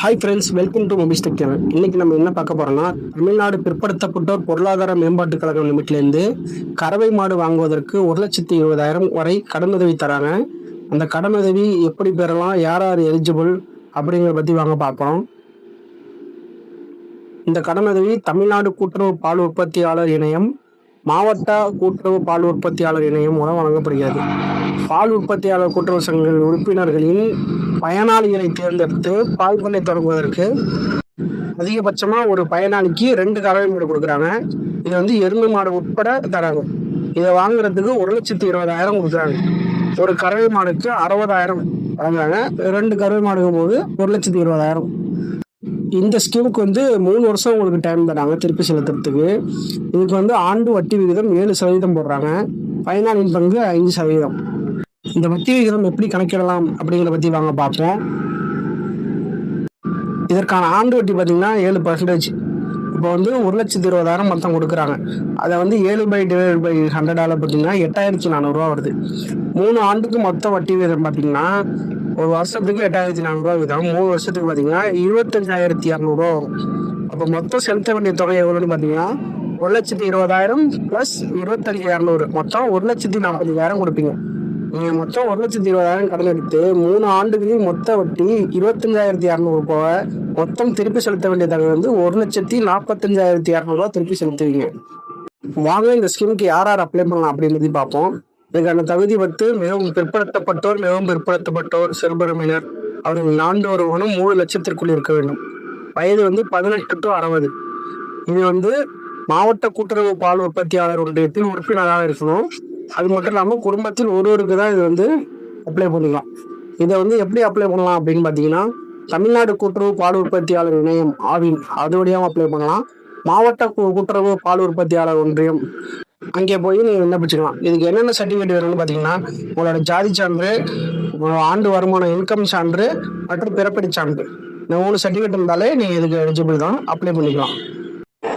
Hi friends welcome to Mobi Stack channel இன்னைக்கு நம்ம என்ன பார்க்க போறோம்னா தமிழ்நாடு பிற்படுத்தப்பட்டோர் பொருளாதார மேம்பாட்டுக் கழகம் லிமிட்லேருந்து கறவை மாடு வாங்குவதற்கு ஒரு லட்சத்தி இருபதாயிரம் வரை கடனுதவி தராங்க. அந்த கடனுதவி எப்படி பெறலாம் யார் யார் எலிஜிபிள் அப்படிங்கிறத பற்றி வாங்க பார்ப்போம். இந்த கடனுதவி தமிழ்நாடு கூட்டுறவு பால் உற்பத்தியாளர் இணையம் மாவட்ட கூட்டுறவு பால் உற்பத்தியாளர் இணையம் மூலம் வழங்கப்படுகிறது. பால் உற்பத்தியாளர் கூட்டுறவு சங்கங்களின் உறுப்பினர்களின் பயனாளிகளை தேர்ந்தெடுத்து பால் பண்ணை தொடங்குவதற்கு அதிகபட்சமாக ஒரு பயனாளிக்கு ரெண்டு கறவை மாடு கொடுக்குறாங்க. இது வந்து எருமை மாடு உட்பட தராங்க இதை வாங்குறதுக்கு ஒரு லட்சத்தி இருபதாயிரம் கொடுக்குறாங்க. ஒரு கறவை மாடுக்கு அறுபதாயிரம் வாங்குறாங்க. ரெண்டு கறவை மாடுக்கும் போது ஒரு லட்சத்தி இருபதாயிரம். இந்த ஸ்கீமுக்கு வந்து மூணு வருஷம் உங்களுக்கு டைம் தராங்க திருப்பி செலுத்துறதுக்கு. இதுக்கு வந்து ஆண்டு வட்டி விகிதம் ஏழு சதவீதம் போடுறாங்க. பயனாளியின் பங்கு ஐந்து சதவீதம். இந்த வட்டி விகிதம் எப்படி கணக்கிடலாம் அப்படிங்கிறத பற்றி வாங்க பார்ப்போம். இதற்கான ஆண்டு வட்டி பார்த்தீங்கன்னா ஏழு பர்சன்டேஜ் இப்போ வந்து ஒரு லட்சத்தி இருபதாயிரம் மொத்தம் கொடுக்குறாங்க. அதை வந்து ஏழு பை டிவைட் பை ஹண்ட்ரடால் பார்த்தீங்கன்னா எட்டாயிரத்தி நானூறுரூவா வருது. மூணு ஆண்டுக்கு மொத்த வட்டி விகிதம் பார்த்தீங்கன்னா ஒரு வருஷத்துக்கு எட்டாயிரத்தி நானூறுரூவா விதம். மூணு வருஷத்துக்கு பார்த்தீங்கன்னா இருபத்தஞ்சாயிரத்தி இரநூறுவா வரும். அப்போ மொத்தம் செலுத்த வேண்டிய தொகை எவ்வளோன்னு பார்த்தீங்கன்னா ஒரு லட்சத்தி இருபதாயிரம் ப்ளஸ் இருபத்தஞ்சி இரநூறு மொத்தம் ஒரு லட்சத்தி நாற்பதாயிரம் கொடுப்பீங்க. நீங்கள் மொத்தம் ஒரு லட்சத்தி இருபதாயிரம் கடன் எடுத்து மூணு ஆண்டுக்கு மொத்த வட்டி இருபத்தஞ்சாயிரத்தி இரநூறு போக மொத்தம் திருப்பி செலுத்த வேண்டிய தொகை வந்து ஒரு லட்சத்தி நாற்பத்தஞ்சாயிரத்தி இரநூறுவா திருப்பி செலுத்துவீங்க. வாங்க இந்த ஸ்கீமுக்கு யார் யார் அப்ளை பண்ணலாம் அப்படின்றதை பார்ப்போம். இதற்கான தகுதி பத்து மிகவும் பிற்படுத்தப்பட்டோர் மிகவும் பிற்படுத்தப்பட்டோர் சிறுபெருமையினர் அவர்கள் நான்கு வருமானம் மூணு லட்சத்திற்குள் இருக்க வேண்டும். வயது வந்து பதினெட்டு டு அறுபது. இது வந்து மாவட்ட கூட்டுறவு பால் உற்பத்தியாளர் ஒன்றியத்தில் உறுப்பினராக இருக்கணும். அது மட்டும் இல்லாமல் குடும்பத்தில் ஒருவருக்கு தான் இது வந்து அப்ளை பண்ணிக்கலாம். இதை வந்து எப்படி அப்ளை பண்ணலாம் அப்படின்னு பார்த்தீங்கன்னா தமிழ்நாடு கூட்டுறவு பால் உற்பத்தியாளர் இணையம் ஆவின் அது வழியாகவும் அப்ளை பண்ணலாம். மாவட்ட கூட்டுறவு பால் உற்பத்தியாளர் ஒன்றியம் அங்கே போய் நீங்கள் விண்ணப்பிச்சுக்கலாம் இதுக்கு என்னென்ன சர்டிஃபிகேட் வேணும்னு பார்த்தீங்கன்னா உங்களோட ஜாதி சான்று உங்களோட ஆண்டு வருமான இன்கம் சான்று மற்றும் பிறப்படி சான்று. இந்த மூணு சர்டிஃபிகேட் இருந்தாலே நீங்கள் இதுக்கு எலிஜிபிள் தான் அப்ளை பண்ணிக்கலாம்.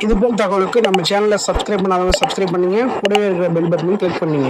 இது போல் தகவலுக்கு நம்ம சேனலை சப்ஸ்கிரைப் பண்ணாதவங்க சப்ஸ்கிரைப் பண்ணுங்க. கூடவே இருக்கிற பெல் பட்டனையும் கிளிக் பண்ணுங்க.